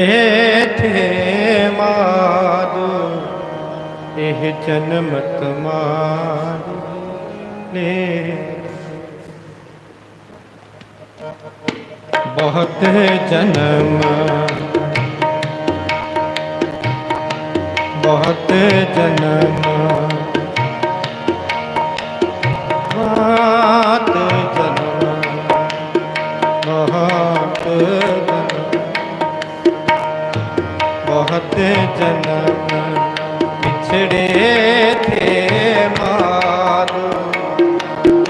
ਏਥੇ ਮਾਦੂ ਇਹ ਜਨਮ ਤੁਮਾਰ ਲੈ ਬਹੁਤ ਜਨਮ ਬਹੁਤ ਜਨਮ। ਜਨਮ ਪਿਛੜੇ ਥੇ ਮਾਰੂ।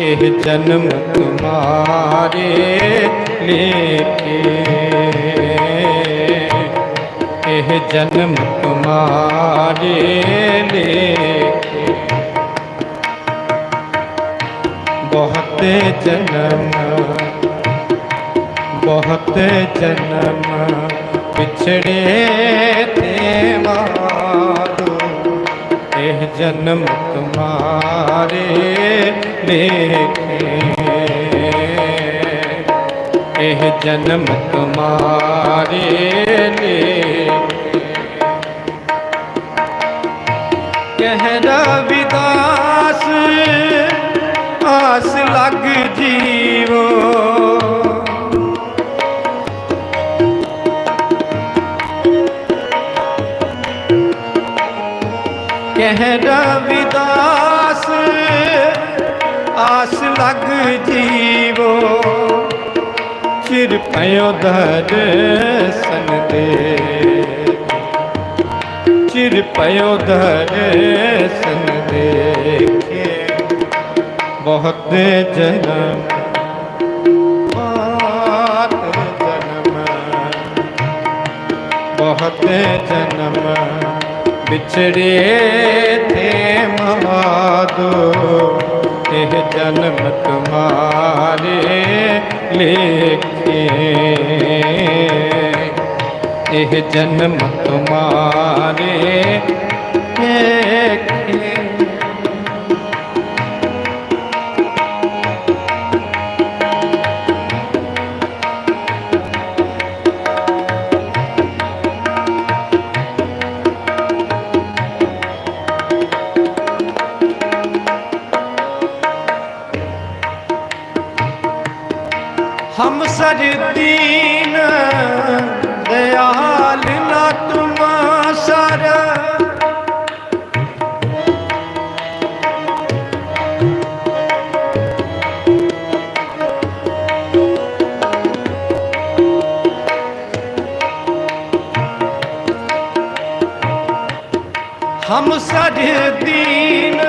ਇਹ ਜਨਮ ਤੁਮਾਰੇ ਲੇਕੇ ਇਹ ਜਨਮ ਤੁਮਾਰੇ ਲੇਕੇ ਬਹੁਤ ਜਨਮ ਬਹੁਤ ਜਨਮ ਪਿਛੜੇ ਤੇ ਮਾਰੂ ਇਹ ਜਨਮ ਤੁਮਾਰੇ ਲੇਖੇ ਇਹ ਜਨਮ ਤੁਮਾਰੇ ਲੇਖੇ ਕਹਿ ਰਵਿਦਾਸ ਆਸ ਲੱਗ ਜੀਵੋ। ਕਹਿ ਰਵਿਦਾਸ ਆਸ ਲਗ ਜੀਵੋ। ਚਿਰ ਪਇਓ ਦਰਸ਼ਨ ਦੇ ਚਿਰ ਪਇਓ ਦਰਸ਼ਨ ਦੇਖੇ ਬਹੁਤ ਜਨਮ ਬਹੁਤ ਜਨਮ। ਬਹੁਤ ਜਨਮ। ਵਿਛੜੇ ਥੇ ਮਵਾਦੋ ਇਹ ਜਨਮ ਤੁਮਾਰੇ ਲੇਖੇ। ਇਹ ਜਨਮ ਤੁਮਾਰੇ ਲੇਖੇ। ਕਰ ਦੀਨ ਦਇਆਲ ਨਾ ਤੁਮਾ ਸਾਰਾ। ਹਮ ਸਜ ਦੀਨ।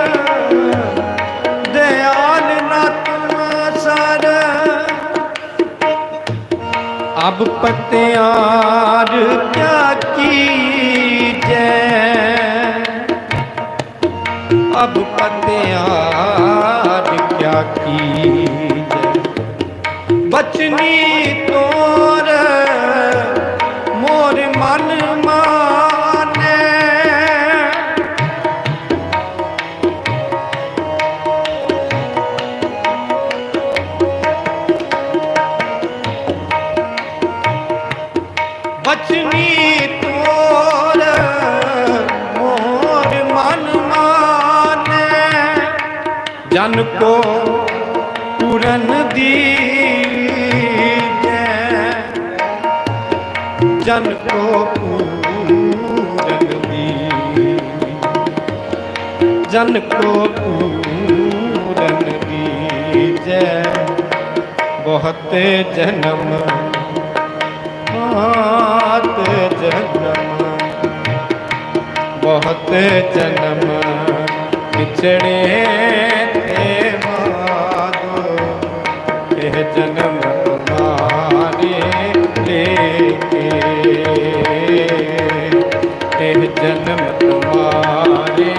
ਅਬ ਪਤਿਆਰ ਕਿਆ ਕੀਜੈ ਅਬ ਪਤਿਆਰ ਕਿਆ ਕੀਜੈ ਬਚਨੀ ਤੋਰੇ ਮਨ ਕੋ ਪੂਰਨ ਦੀਜੈ ਜਨ ਕੋ ਪੂਰਨ ਦੀ ਜਨ ਕੋ ਪੂਰਨ ਦੀਜੈ ਬਹੁਤ ਜਨਮ ਬਹੁਤ ਜਨਮ। ਬਹੁਤ ਜਨਮ, ਵਿਛੜੇ ਜਨਮ ਮਾਨੇ ਲੈ ਜਨਮ ਤੁਮਾਰੇ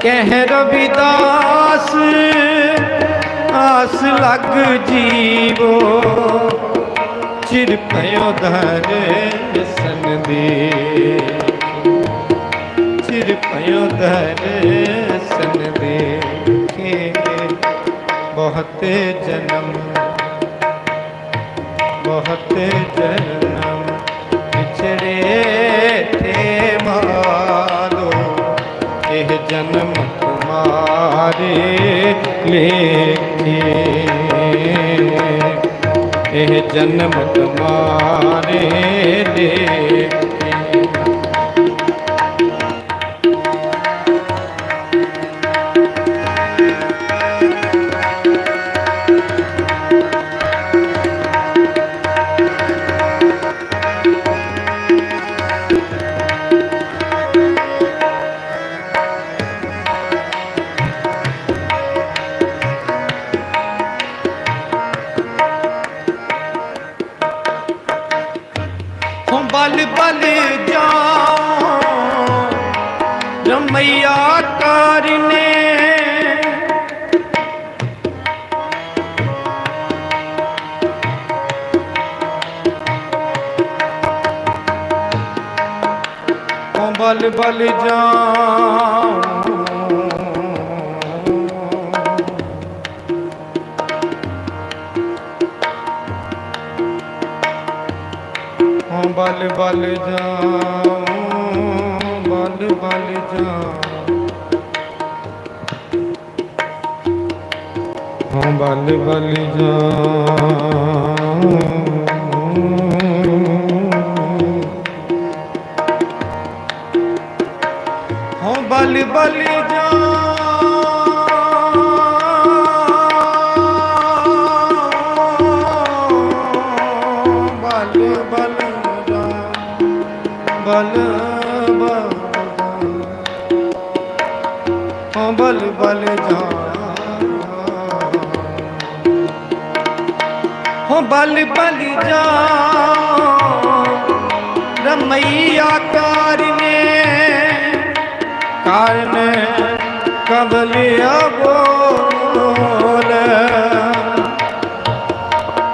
ਕਹਿ ਰਵਿਦਾਸ, ਆਸ ਲਗ ਜੀਵੋ। ਚਿਰ ਪਇਓ ਦਰਸ਼ਨ ਦੇ। ਚਿਰ ਪਇਓ ਦਰਸ਼ਨ ਦੇ। ਬਹੁਤੇ ਜਨਮ ਬਹੁਤੇ ਜਨਮ। ਤੁਮਾਰੇ ਲੇਖੇ ਇਹ ਜਨਮ ਤੁਮਾਰੇ ਲੇਖੇ ਕਰਨੇ ਹੋਂ ਬਲ ਬਲ ਜਾਓ ਬਲ ਬਲ ਜਾਉ ਬਲ ਬਲ ਜਾਉ ਬਲ ਬਲ ਜਾਉ ਹਾਂ ਬਲ ਬਲ ਜਾ ਬਲ ਬਲ ਜਾਉ ਬਲ ਬਲ ਬਲ ਜਾ ਰਮਈਆ ਕਾਰਨੇ ਕਾਰਨ ਕਬਲਿਆ ਬੋਲ।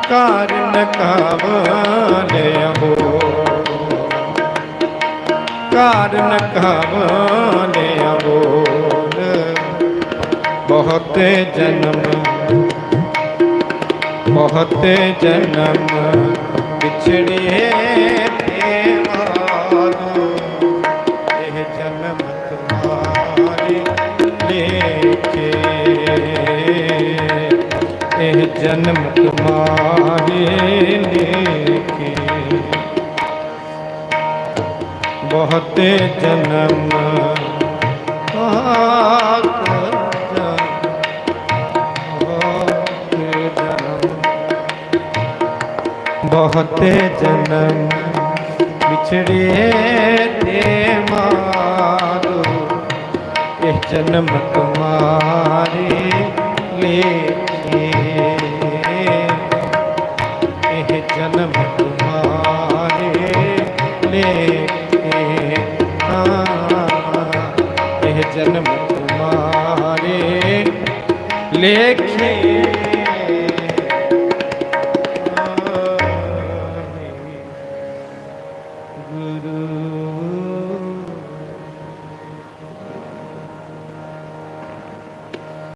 ਕਾਰਨ ਕਬਲਿਆ ਬੋਲ। ਕਾਰਨ ਕਵਲਿਆ ਬੋਲ। ਬਹੁਤ ਜਨਮ ਬਹੁਤ ਜਨਮ ਵਿਛੜੇ ਤੇ ਮਾਰੋ ਇਹ ਜਨਮ ਤੁਮਾਰੇ ਲੇਖੇ। ਇਹ ਜਨਮ ਤੁਮਾਰੇ ਲੇਖੇ। ਬਹੁਤ ਜਨਮ। ਆਕ ਬਹੁਤੇ ਜਨਮ ਵਿਛੜੇ ਤੇ ਮਾਰੋ। ਇਹ ਜਨਮ ਤੁਮਾਰੇ ਲੇਖੇ ਇਹ ਜਨਮ ਤੁਮਾਰੇ ਲੇਖੇ ਆ ਇਹ ਜਨਮ ਤੁਮਾਰੇ ਲੇਖੇ